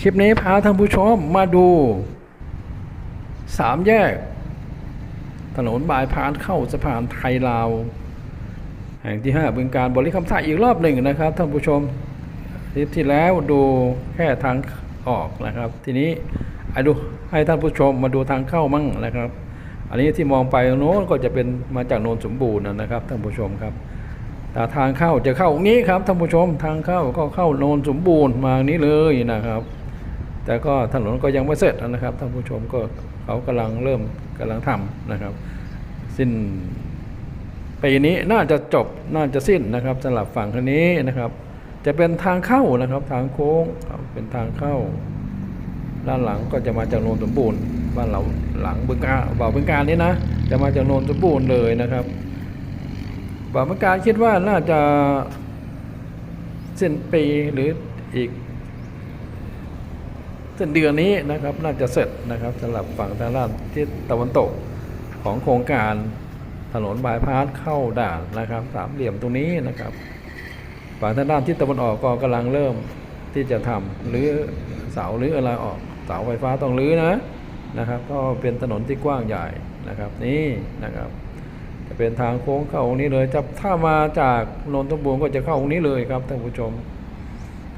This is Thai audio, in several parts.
คลิปนี้พาท่านผู้ชมมาดูสามแยก ถนนบายพานเข้าสะพานไทยลาว แห่งที่ห้าบึงการบริคำท่าอีกรอบหนึ่งนะครับท่านผู้ชมคลิปที่แล้วดูแค่ทางออกนะครับ ทีนี้ไอ้ดูให้ท่านผู้ชมมาดูทางเข้ามั่งนะครับ อันนี้ที่มองไปโน้นก็จะเป็นมาจากโนนสมบูรณ์นะครับท่านผู้ชมครับแต่ทางเข้าจะเข้าตรงนี้ครับท่านผู้ชมทางเข้าก็เข้าโนนสมบูรณ์มานี้เลยนะครับ แต่ก็ถนนก็ยังไม่เสร็จนะครับท่านผู้ชมก็เขากำลังเริ่มกำลังทำนะครับ สิ้นปีนี้น่าจะจบน่าจะสิ้นนะครับสำหรับฝั่งคันนี้นะครับ จะเป็นทางเข้านะครับทางโค้งเป็นทางเข้า ด้านหลังก็จะมาจากโนนสมบูรณ์บ้านเราหลังบึงกาบ่าวบึงการนี้นะ จะมาจากโนนสมบูรณ์เลยนะครับบ่าวบึงการคิดว่าน่าจะสิ้นปีหรืออีก สิ้นเดือนนี้นะครับน่าจะเสร็จนะครับสำหรับฝั่งทางด้านทิศตะวันตกของโครงการถนนบายพาสเข้าด่านนะครับสามเหลี่ยมตรงนี้นะครับฝั่งทางด้านทิศตะวันออกก็กำลังเริ่มที่จะทำหรือเสาหรืออะไรออกเสาไฟฟ้าต้องรื้อนะนะครับก็เป็นถนนที่กว้างใหญ่นะครับนี่นะครับ จะเป็นทางโค้งเข้าตรงนี้เลยจะถ้ามาจากนนทบุรีก็จะเข้าตรงนี้เลยครับท่านผู้ชม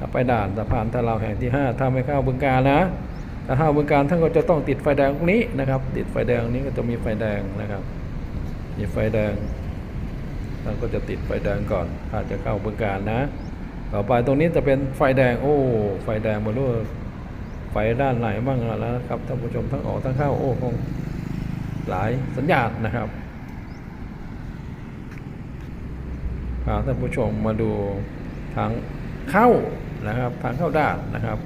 ถ้าไปด่านสะพานทะเลาแห่งที่ 5 ถ้าไม่เข้าบึงการนะถ้าเข้าบึงการท่านก็จะต้องติดไฟแดงตรงนี้นะครับ ติดไฟแดงนี้ก็จะมีไฟแดงนะครับ มีไฟแดงท่านก็จะติดไฟแดงก่อน ถ้าจะเข้าบึงการนะ ต่อไปตรงนี้จะเป็นไฟแดงโอ้ ไฟแดงมาด้วยไฟด้านไหนบ้างแล้วนะครับท่านผู้ชมทั้งออกทั้งเข้าโอ้คงหลายสัญญาณนะครับพาท่านผู้ชมมาดูทางเข้า นะครับ ทางเข้าด่านนะครับ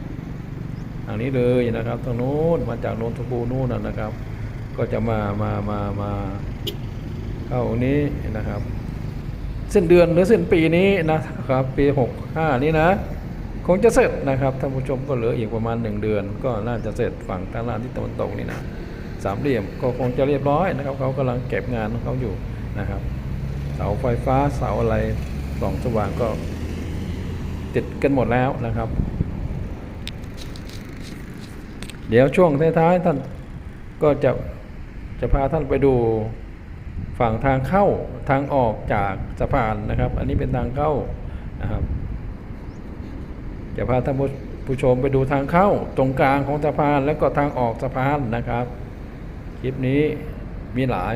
ทางนี้เลยนะครับทางโน้นมาจากโนนทบูนู่นนะครับ ก็จะมามามามาเข้าตรงนี้นะครับ เส้นเดือนหรือเส้นปีนี้นะครับ ปี65นี้นะคงจะเสร็จนะครับท่านผู้ชมก็เหลืออีกประมาณ 1 เดือน ก็น่าจะเสร็จฝั่งทางด้านที่ตะวันตกนี่นะสามเหลี่ยมก็คงจะเรียบร้อยนะครับเขากำลังเก็บงานของเขาอยู่นะครับ เสาไฟฟ้าเสาอะไรส่องสว่างก็ ติดกันหมดแล้วนะครับ เดี๋ยวช่วงท้ายๆท่านก็จะจะพาท่านไปดูฝั่งทางเข้าทางออกจากสะพานนะครับ อันนี้เป็นทางเข้านะครับจะพาท่านผู้ชมไปดูทางเข้าตรงกลางของสะพานแล้วก็ทางออกสะพานนะครับ คลิปนี้มีหลาย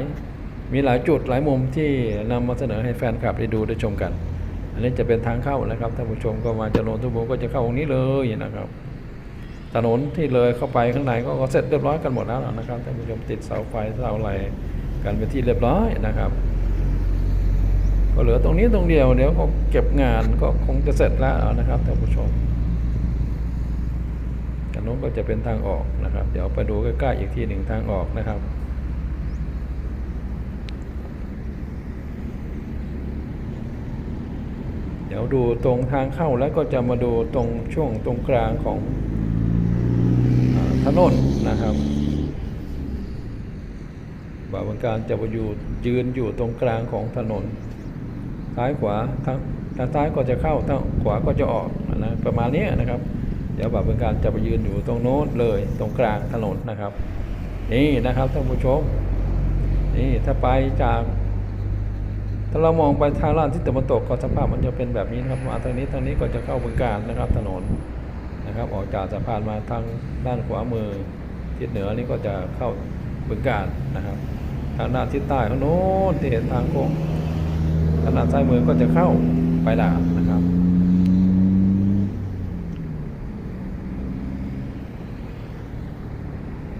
มีหลายจุดหลายมุมที่นำมาเสนอให้แฟนคลับได้ดูได้ชมกัน อันนี้จะเป็นทางเข้านะครับท่านผู้ชมก็มาจโนนทุบุก็จะเข้าตรงนี้เลยนะครับ ถนนที่เลยเข้าไปข้างในก็เสร็จเรียบร้อยกันหมดแล้วนะครับท่านผู้ชมติดเสาไฟเสาอะไรกันเป็นที่เรียบร้อยนะครับก็เหลือตรงนี้ตรงเดียวเดี๋ยวเขาเก็บงานก็คงจะเสร็จแล้วนะครับท่านผู้ชมกันนู้นก็จะเป็นทางออกนะครับ เดี๋ยวไปดูใกล้ๆอีกที่หนึ่งทางออกนะครับ ดี๋ยวดูตรงทางเข้าแล้วก็จะมาดูตรงช่วงตรงกลางของถนนนะครับบาบางการจะมาอยู่ยืนอยู่ตรงกลางของถนนซ้ายขวาทางทางซ้ายก็จะเข้าทางขวาก็จะออกนะประมาณนี้นะครับ เดี๋ยวบาบางการจะไปยืนอยู่ตรงโน้นเลยตรงกลางถนนนะครับ นี่นะครับท่านผู้ชมนี่ถ้าไปจาก ถ้าเรามองไปทางด้านทิศตะวันตกก็สภาพมันจะเป็นแบบนี้นะครับมาทางนี้ทางนี้ก็จะเข้าบึงการนะครับถนนนะครับ ออกจากสะพานมาทางด้านขวามือทิศเหนือนี่ก็จะเข้าบึงการนะครับ ทางด้านทิศใต้ข้างโน้นที่เห็นทางโค้งทางด้านซ้ายมือก็จะเข้าไปด่านนะครับ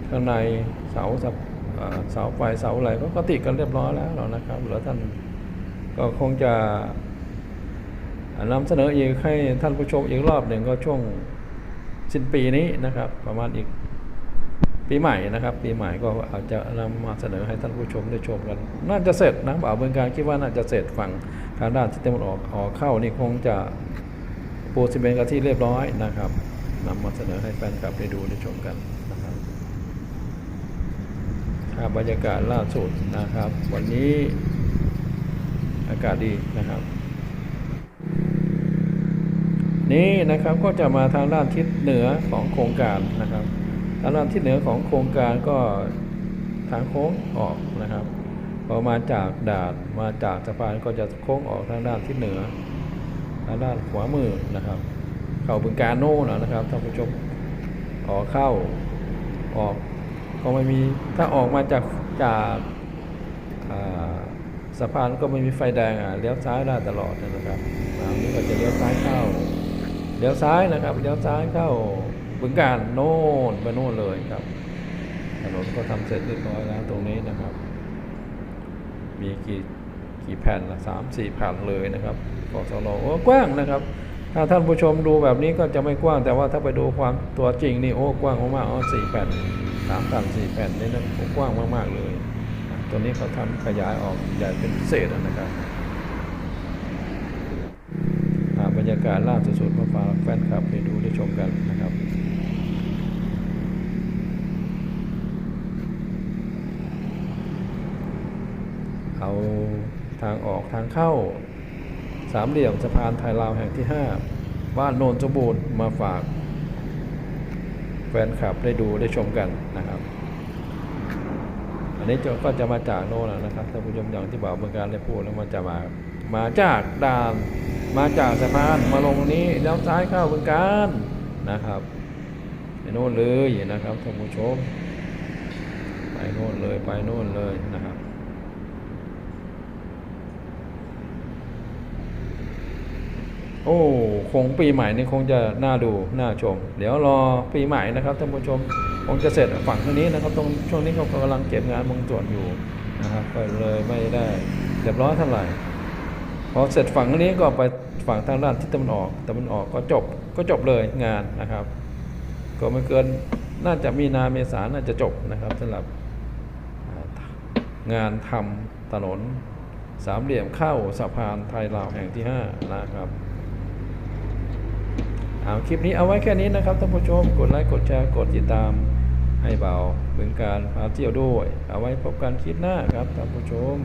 ข้างในเสาสับเสาไฟเสาอะไรก็ก็ติดกันเรียบร้อยแล้วนะครับเหลือท่าน ก็คงจะนำเสนออีกให้ท่านผู้ชมอีกรอบหนึ่งก็ช่วงสิ้นปีนี้นะครับ ประมาณอีกปีใหม่นะครับ ปีใหม่ก็อาจจะนำมาเสนอให้ท่านผู้ชมได้ชมกัน น่าจะเสร็จนะบ่าวเมืองการคิดว่าน่าจะเสร็จฝั่งทางด้านที่ตะวันออกออกเข้านี่คงจะปูซีเมนต์กันที่เรียบร้อยนะครับนำมาเสนอให้แฟนคลับได้ดูได้ชมกันนะครับภาพบรรยากาศล่าสุดนะครับ วันนี้ อากาศดีนะครับ นี้นะครับก็จะมาทางด้านทิศเหนือของโครงการนะครับทางด้านทิศเหนือของโครงการก็ทางโค้งออกนะครับพอมาจากดานมาจากสะพานก็จะโค้งออกทางด้านทิศเหนือทางด้านขวามือนะครับ เข้าบึงการโน่นนะครับท่านผู้ชมออกเข้าออกก็ไม่มีถ้าออกมาจากจากอ่าะพานก็ไม่มีไฟแดงอะเลี้ยวซ้ายได้ตลอดนะครับทางนี้ก็จะเลี้ยวซ้ายเข้าเลี้ยวซ้ายนะครับเลี้ยวซ้ายเข้าบึงการโน่นไปโน่นเลยครับถนนก็ทำเสร็จเรียบร้อยแล้วตรงนี้นะครับ มีกี่กี่แผ่นละสามสี่แผ่นเลยนะครับกสโลโอ้กว้างนะครับ ถ้าท่านผู้ชมดูแบบนี้ก็จะไม่กว้าง แต่ว่าถ้าไปดูความตัวจริงนี่โอ้กว้างมากๆอ๋อสี่แผ่นสามแผ่นสี่แผ่นนี่นะกว้างมากๆเลย ตัวนี้เขาทำขยายออกใหญ่เป็นพิเศษนะครับบรรยากาศล่าสุดๆมาฝากแฟนคลับได้ดูได้ชมกันนะครับเอาทางออกทางเข้าสามเหลี่ยมสะพานไทยลาวแห่งที่ 5 บ้านโนนสมบูรณ์มาฝาก แฟนคลับได้ดูได้ชมกันนะครับ อันนี้จะก็จะมาจากโน่นนะครับท่านผู้ชมอย่างที่บอกเมื่อการได้พูดแล้วมันจะมามาจากด่านมาจากสะพานมาลงตรงนี้แล้วซ้ายเข้าบึงการนะครับไปโน่นเลยนะครับท่านผู้ชมไปโน่นเลยไปโน่นเลยนะครับ โอ้คงปีใหม่นี่คงจะน่าดูน่าชม เดี๋ยวรอปีใหม่นะครับท่านผู้ชมคงจะเสร็จฝั่งทางนี้นะครับตรงช่วงนี้เขากำลังเก็บงานบางส่วนอยู่นะครับก็เลยไม่ได้เรียบร้อยเท่าไหร่พอเสร็จฝั่งนี้ก็ไปฝั่งทางด้านทิศตะวันออกตะวันออกก็จบก็จบเลยงานนะครับ ก็ไม่เกินน่าจะมีนาเมษาน่าจะจบนะครับสำหรับงานทำถนนสามเหลี่ยมเข้าสะพานไทยลาวแห่งที่ 5 นะครับ เอาคลิปนี้เอาไว้แค่นี้นะครับท่านผู้ชม กดไลค์กดแชร์กดติดตาม ให้เบาเป็นการพาเที่ยวด้วย เอาไว้พบกันคลิปหน้าครับท่านผู้ชม